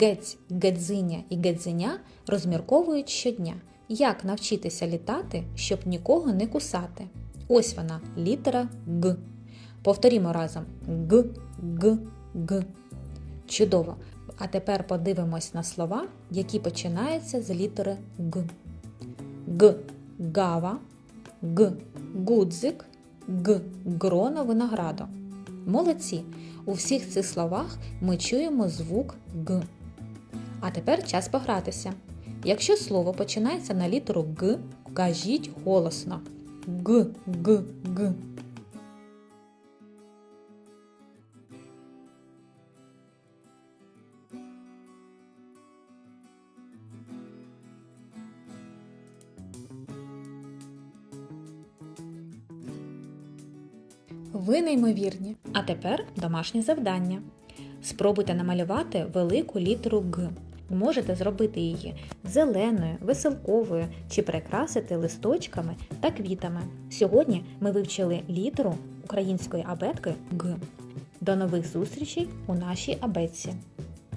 Гець, гедзиня і гедзиня розмірковують щодня, як навчитися літати, щоб нікого не кусати. Ось вона, літера Г. Повторімо разом Г, Г, Г. Чудово. А тепер подивимось на слова, які починаються з літери Г. Г. Гава, Г. Гудзик, Г. Грона винограду. Молодці! У всіх цих словах ми чуємо звук Г. А тепер час погратися. Якщо слово починається на літеру Г, кажіть голосно. Г, Г, Г. Ви неймовірні. А тепер домашнє завдання. Спробуйте намалювати велику літеру Г. Можете зробити її зеленою, веселковою чи прикрасити листочками та квітами. Сьогодні ми вивчили літеру української абетки Г. До нових зустрічей у нашій абетці.